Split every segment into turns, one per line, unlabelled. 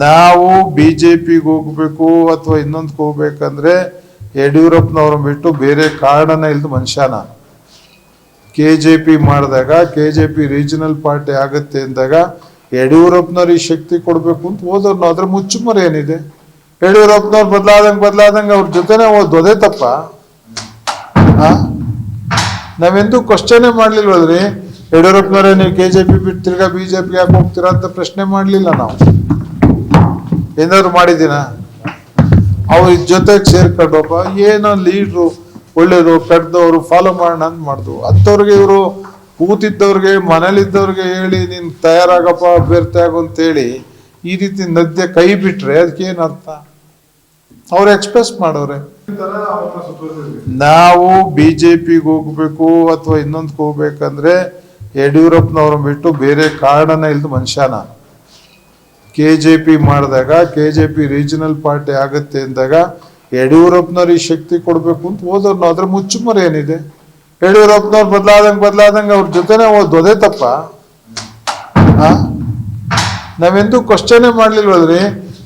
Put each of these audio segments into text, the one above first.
ನಾವು ಬಿಜೆಪಿಗೆ ಹೋಗ್ಬೇಕು ಅಥವಾ ಇನ್ನೊಂದಕ್ಕೆ ಹೋಗ್ಬೇಕಂದ್ರೆ ಯಡಿಯೂರಪ್ಪನವ್ರನ್ನ ಬಿಟ್ಟು ಬೇರೆ ಕಾರಣನ ಇಲ್ದು ಮನುಷ್ಯನ. ಕೆ ಜೆ ಪಿ ಮಾಡಿದಾಗ K J P regional party ಆಗತ್ತೆ ಅಂದಾಗ ಯಡಿಯೂರಪ್ಪನವ್ರಿಗೆ ಶಕ್ತಿ ಕೊಡಬೇಕು ಅಂತ ಹೋದವ್ರು ನಾವು ಅದ್ರ ಮುಚ್ಚುಮರ ಏನಿದೆ? ಯಡಿಯೂರಪ್ಪನವ್ರು ಬದಲಾದಂಗೆ ಬದಲಾದಂಗೆ ಅವ್ರ ಜೊತೆನೆ ಓದೋದೇ ತಪ್ಪ. ಆ? ನಾವೆಂದೂ ಕ್ವಶನೇ ಮಾಡ್ಲಿಲ್ವಲ್ರಿ? ಯಡಿಯೂರಪ್ಪನವರೇ, ನೀವು ಕೆ ಜೆ ಪಿ ಬಿಟ್ಟು ತಿರ್ಗಾ ಬಿ ಜೆ ಯಾಕೆ ಹೋಗ್ತೀರಾ ಅಂತ ಪ್ರಶ್ನೆ ಮಾಡಲಿಲ್ಲ ನಾವು. ಏನಾದ್ರು ಮಾಡಿದ್ದೀನ ಅವ್ರ ಜೊತೆಗೆ ಸೇರ್ಕೊಂಡಪ್ಪ ಏನೋ ಲೀಡ್ರು ಒಳ್ಳೇದು ಕೆಟ್ಟದವರು ಫಾಲೋ ಮಾಡೋಣ ಅಂತ ಮಾಡಿದ್ರು ಅಂಥವ್ರಿಗೆ ಇವರು ಕೂತಿದ್ದವ್ರಿಗೆ, ಮನೇಲಿದ್ದವ್ರಿಗೆ ಹೇಳಿ, ನೀನು ತಯಾರಾಗಪ್ಪ, ಅಭ್ಯರ್ಥಿ ಆಗು ಅಂತೇಳಿ ಈ ರೀತಿ ನದ್ಯ ಕೈ ಬಿಟ್ರೆ ಅದಕ್ಕೆ ಏನರ್ಥ? ಅವ್ರು ಎಕ್ಸ್ಪ್ರೆಸ್ ಮಾಡೋರೆ.
ನಾವು ಬಿ
ಜೆ ಪಿಗೆ ಹೋಗ್ಬೇಕು ಅಥವಾ ಇನ್ನೊಂದಕ್ಕೆ ಹೋಗ್ಬೇಕಂದ್ರೆ ಯಡಿಯೂರಪ್ಪನವ್ರನ್ನ ಬಿಟ್ಟು ಬೇರೆ ಕಾರಣನ ಇಲ್ದು ಮನುಷ್ಯನ. ಕೆ ಜೆ ಪಿ ಮಾಡಿದಾಗ K J P regional party ಆಗುತ್ತೆ ಅಂದಾಗ ಯಡಿಯೂರಪ್ಪನವ್ರಿಗೆ ಶಕ್ತಿ ಕೊಡಬೇಕು ಅಂತ ಹೋದವ್ರು ನಾವು ಅದ್ರ ಮುಚ್ಚುಮರೆ ಏನಿದೆ? ಯಡಿಯೂರಪ್ಪನವ್ರು ಬದಲಾದಂಗೆ ಬದಲಾದಂಗೆ ಅವ್ರ ಜೊತೆನೆ ಓದೋದೇ ತಪ್ಪ? ನಾವೆಂದೂ ಕ್ವಶನೇ ಮಾಡ್ಲಿಲ್ವಲ್ರಿ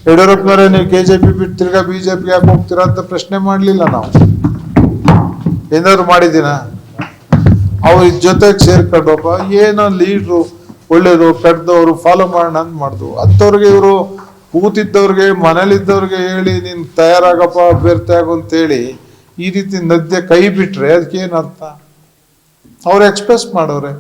ಯಡಿಯೂರಪ್ಪನವರೇ, ನೀವು ಕೆ ಜೆ ಪಿ ಬಿಟ್ಟು ತಿರ್ಗಾ ಬಿ ಜೆ ಯಾಕೆ ಹೋಗ್ತೀರಾ ಅಂತ ಪ್ರಶ್ನೆ ಮಾಡಲಿಲ್ಲ ನಾವು. ಏನಾದ್ರು ಮಾಡಿದ್ದೀನ ಅವ್ರ ಜೊತೆಗೆ ಸೇರ್ಕೊಂಡಪ್ಪ ಏನೋ ಲೀಡ್ರು ಒಳ್ಳೇದು, ಕೆಟ್ಟದವ್ರು ಫಾಲೋ ಮಾಡೋಣ ಅಂತ ಮಾಡಿದ್ರು ಅಂಥವ್ರಿಗೆ ಇವರು ಕೂತಿದ್ದವ್ರಿಗೆ, ಮನೇಲಿದ್ದವ್ರಿಗೆ ಹೇಳಿ, ನೀನು ತಯಾರಾಗಪ್ಪ, ಅಭ್ಯರ್ಥಿ ಆಗು ಅಂತೇಳಿ ಈ ರೀತಿ ನದ್ಯ ಕೈ ಬಿಟ್ರೆ ಅದಕ್ಕೆ ಏನು ಅರ್ಥ ಅವ್ರು ಎಕ್ಸ್ಪ್ರೆಸ್ ಮಾಡೋರೆ.